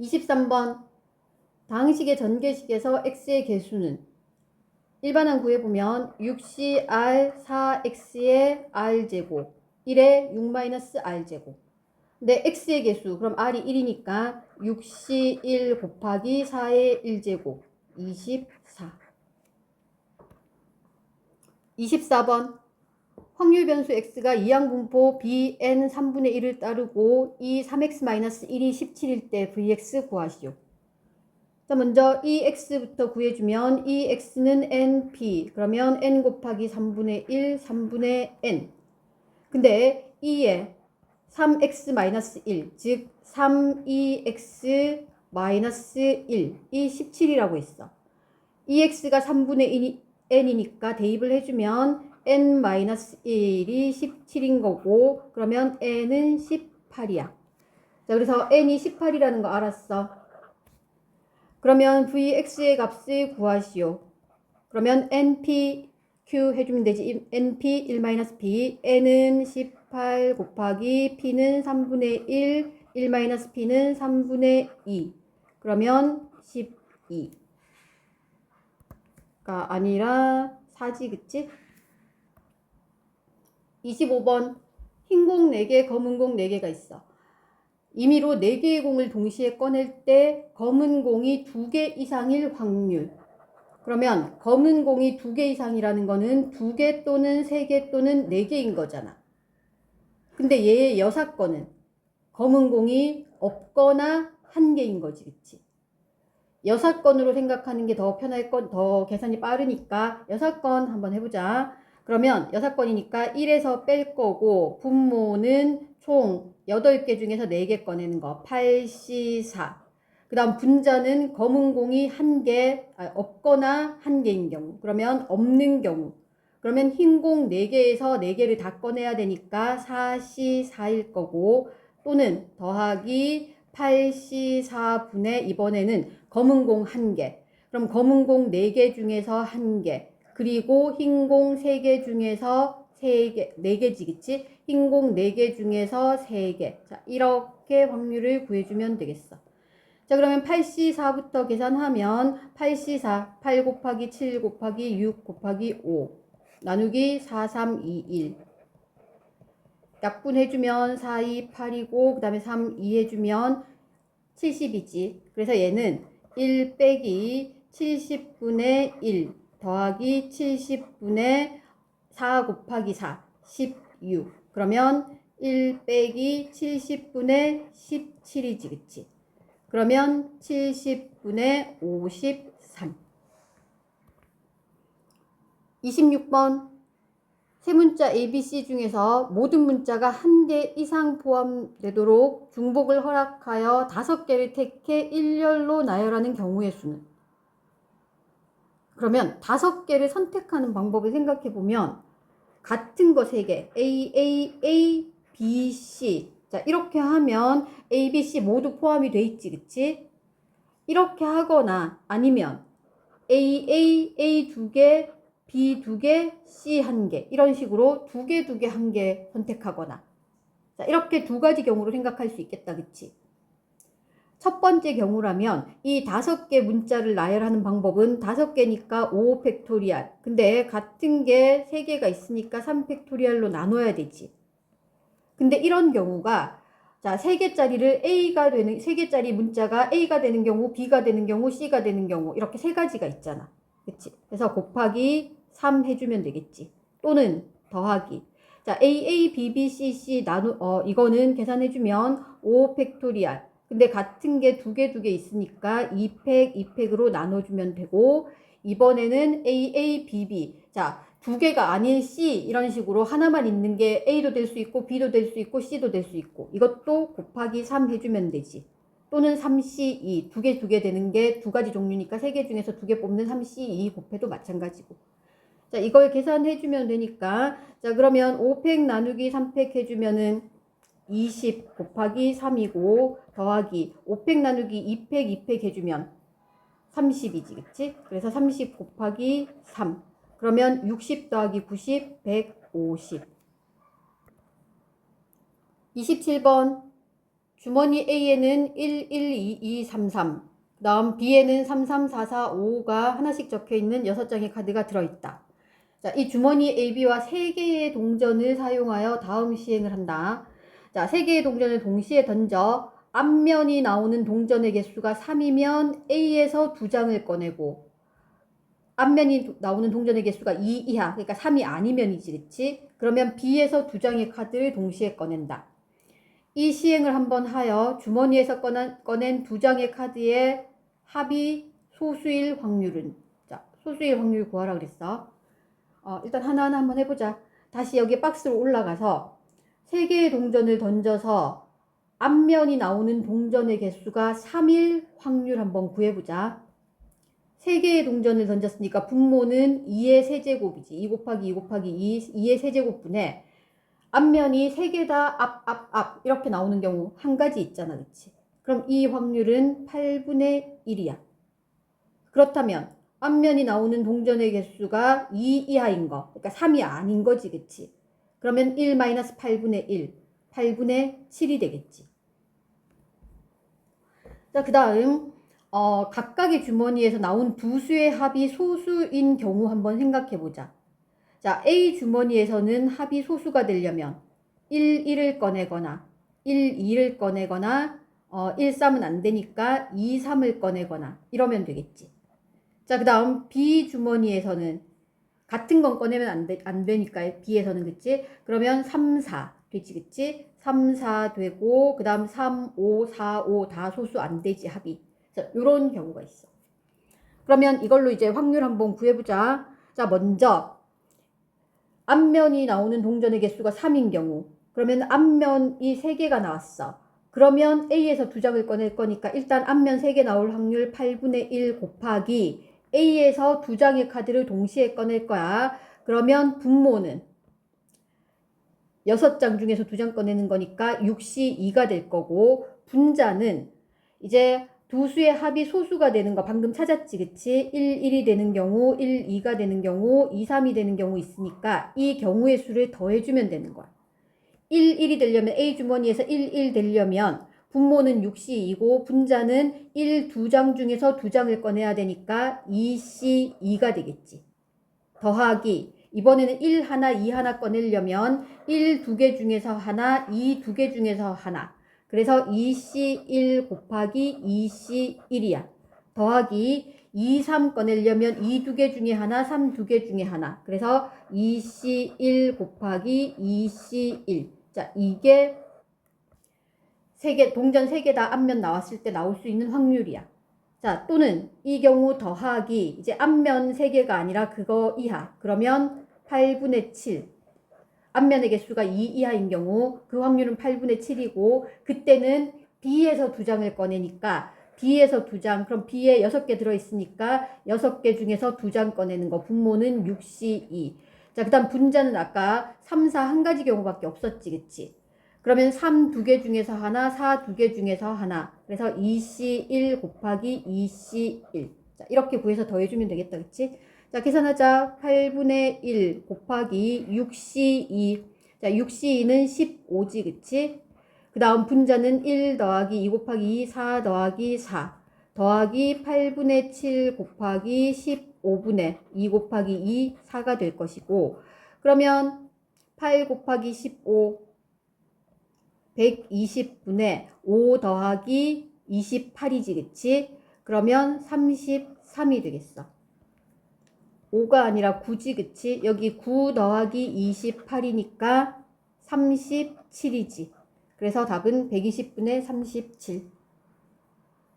23번 당식의 전개식에서 x의 개수는 일반항 구해보면 6cr 4x의 r제곱 1에 6-r제곱. 근데 x의 개수 그럼 r이 1이니까 6c1 곱하기 4의 1제곱 24 24번 확률 변수 x가 이항 분포 bn 3분의 1을 따르고 이 3x-1이 17일 때 vx 구하시오. 자, 먼저 이 x부터 구해주면 이 x는 np 그러면 n 곱하기 3분의 1, 3분의 n 근데 이에 3x-1 즉 3ex-1이 17이라고 했어. 이 x가 3분의 1n이니까 대입을 해주면 n-1이 17인 거고 그러면 n은 18이야. 자 그래서 n이 18이라는 거 알았어. 그러면 vx의 값을 구하시오. 그러면 np q 해주면 되지. np 1-p n은 18 곱하기 p는 3분의 1 1-p는 3분의 2 그러면 12가 아니라 4지 그치? 25번 흰 공 4개, 검은 공 4개가 있어. 임의로 4개의 공을 동시에 꺼낼 때 검은 공이 2개 이상일 확률. 그러면 검은 공이 2개 이상이라는 거는 2개 또는 3개 또는 4개인 거잖아. 근데 얘의 여사건은 검은 공이 없거나 1개인 거지, 그치? 여사건으로 생각하는 게 더 편할 건, 더 계산이 빠르니까 여사건 한번 해보자. 그러면 여섯 건이니까 1에서 뺄 거고 분모는 총 8개 중에서 4개 꺼내는 거. 8C4 그 다음 분자는 검은 공이 1개 아, 없거나 1개인 경우. 그러면 없는 경우. 그러면 흰 공 4개에서 4개를 다 꺼내야 되니까 4C4일 거고 또는 더하기 8C4분의 이번에는 검은 공 1개. 그럼 검은 공 4개 중에서 1개 그리고 흰공 3개 중에서 3개, 4개지겠지? 흰공 4개 중에서 3개. 자, 이렇게 확률을 구해주면 되겠어. 자, 그러면 8C4부터 계산하면 8C4, 8 곱하기 7 곱하기 6 곱하기 5 나누기 4, 3, 2, 1 약분해주면 4, 2, 8이고 그 다음에 3, 2 해주면 70이지. 그래서 얘는 1 빼기 70분의 1 더하기 70분의 4 곱하기 4, 16. 그러면 1 빼기 70분의 17이지, 그치? 그러면 70분의 53. 26번. 세 문자 ABC 중에서 모든 문자가 한 개 이상 포함되도록 중복을 허락하여 다섯 개를 택해 일렬로 나열하는 경우의 수는 그러면 다섯 개를 선택하는 방법을 생각해 보면 같은 거 세 개 A, A, A, B, C 자 이렇게 하면 A, B, C 모두 포함이 돼 있지 그치? 이렇게 하거나 아니면 A, A, A 두 개, B 두 개, C 한 개 이런 식으로 두 개, 두 개, 한 개 선택하거나 자 이렇게 두 가지 경우로 생각할 수 있겠다 그치? 첫 번째 경우라면 이 다섯 개 문자를 나열하는 방법은 다섯 개니까 5 팩토리알. 근데 같은 게 세 개가 있으니까 3 팩토리알로 나눠야 되지. 근데 이런 경우가 자, 세 개짜리를 A가 되는 세 개짜리 문자가 A가 되는 경우, B가 되는 경우, C가 되는 경우 이렇게 세 가지가 있잖아. 그치? 그래서 곱하기 3 해주면 되겠지. 또는 더하기. 자, A, A, B, B, C, C 나누, 어, 이거는 계산해주면 5 팩토리알. 근데 같은 게 두 개 두 개 있으니까 2팩, 2팩으로 나눠주면 되고 이번에는 A, A, B, B. 자, 두 개가 아닌 C 이런 식으로 하나만 있는 게 A도 될 수 있고 B도 될 수 있고 C도 될 수 있고 이것도 곱하기 3 해주면 되지. 또는 3C2 두 개 두 개 되는 게 두 가지 종류니까 세 개 중에서 두 개 뽑는 3C2 곱해도 마찬가지고. 자 이걸 계산해주면 되니까. 자 그러면 5팩 나누기 3팩 해주면은 20 곱하기 3이고 더하기 5팩 나누기 2팩 2팩 해주면 30이지 그치? 그래서 30 곱하기 3 그러면 60 더하기 90 150 27번 주머니 A에는 1, 1, 2, 2, 3, 3. 그 다음 B에는 3, 3, 4, 4, 5가 하나씩 적혀 있는 6장의 카드가 들어있다. 자, 이 주머니 AB와 3개의 동전을 사용하여 다음 시행을 한다. 자, 3개의 동전을 동시에 던져 앞면이 나오는 동전의 개수가 3이면 A에서 2장을 꺼내고 앞면이 도- 나오는 동전의 개수가 2 이하, 그러니까 3이 아니면이지, 그치? 그러면 B에서 2장의 카드를 동시에 꺼낸다. 이 시행을 한번 하여 주머니에서 꺼낸, 꺼낸 두 장의 카드의 합이 소수일 확률은 자 소수일 확률 구하라 그랬어 어, 일단 하나하나 한번 해보자 다시 여기 박스로 올라가서 세 개의 동전을 던져서 앞면이 나오는 동전의 개수가 3일 확률 한번 구해보자 세 개의 동전을 던졌으니까 분모는 2의 세제곱이지 2 곱하기 2 곱하기 2, 2의 세제곱분에 앞면이 세 개 다 앞, 앞, 앞 이렇게 나오는 경우 한 가지 있잖아. 그치? 그럼 이 확률은 8분의 1이야. 그렇다면 앞면이 나오는 동전의 개수가 2 이하인 거. 그러니까 3이 아닌 거지. 그치? 그러면 1 마이너스 8분의 1. 8분의 7이 되겠지. 자, 그 다음, 어, 각각의 주머니에서 나온 두 수의 합이 소수인 경우 한번 생각해 보자. 자, A 주머니에서는 합이 소수가 되려면 1, 1을 꺼내거나 1, 2를 꺼내거나 어, 1, 3은 안 되니까 2, 3을 꺼내거나 이러면 되겠지. 자, 그 다음 B 주머니에서는 같은 건 꺼내면 안, 되, 안 되니까 B에서는 그치? 그러면 3, 4 되지 그치? 3, 4 되고 그 다음 3, 5, 4, 5 다 소수 안 되지 합이. 자, 요런 경우가 있어. 그러면 이걸로 이제 확률 한번 구해보자. 자, 먼저 앞면이 나오는 동전의 개수가 3인 경우 그러면 앞면이 3개가 나왔어. 그러면 A에서 두 장을 꺼낼 거니까 일단 앞면 3개 나올 확률 8분의 1 곱하기 A에서 두 장의 카드를 동시에 꺼낼 거야. 그러면 분모는 6장 중에서 두 장 꺼내는 거니까 6시 2가 될 거고 분자는 이제 두 수의 합이 소수가 되는 거 방금 찾았지 그치? 1, 1이 되는 경우 1, 2가 되는 경우 2, 3이 되는 경우 있으니까 이 경우의 수를 더해주면 되는 거야 1, 1이 되려면 A 주머니에서 1, 1 되려면 분모는 6시 2고 분자는 1, 두장 중에서 두 장을 꺼내야 되니까 2시 2가 되겠지 더하기 이번에는 1 하나 2 하나 꺼내려면 1 두 개 중에서 하나 2 두 개 중에서 하나 그래서 2C1 곱하기 2C1이야. 더하기 2, 3 꺼내려면 2 두 개 중에 하나, 3 두 개 중에 하나. 그래서 2C1 곱하기 2C1. 자, 이게 세 개, 동전 세 개 다 앞면 나왔을 때 나올 수 있는 확률이야. 자, 또는 이 경우 더하기 이제 앞면 세 개가 아니라 그거 이하. 그러면 8분의 7. 앞면의 개수가 2 이하인 경우 그 확률은 8분의 7이고 그때는 B에서 두 장을 꺼내니까 B에서 두 장, 그럼 B에 6개 들어있으니까 6개 중에서 두 장 꺼내는 거 분모는 6C 2. 자, 그 다음 분자는 아까 3, 4 한 가지 경우밖에 없었지, 그치? 그러면 3 두 개 중에서 하나, 4 두 개 중에서 하나. 그래서 2C 1 곱하기 2C 1. 자, 이렇게 구해서 더해주면 되겠다, 그치? 자, 계산하자. 8분의 1 곱하기 6C2. 자, 6C2는 15지, 그치? 그 다음 분자는 1 더하기 2 곱하기 2, 4 더하기 4. 더하기 8분의 7 곱하기 15분의 2 곱하기 2, 4가 될 것이고. 그러면 8 곱하기 15, 120분의 5 더하기 28이지, 그치? 그러면 33이 되겠어. 5가 아니라 9지 그치? 여기 9 더하기 28이니까 37이지. 그래서 답은 120분의 37.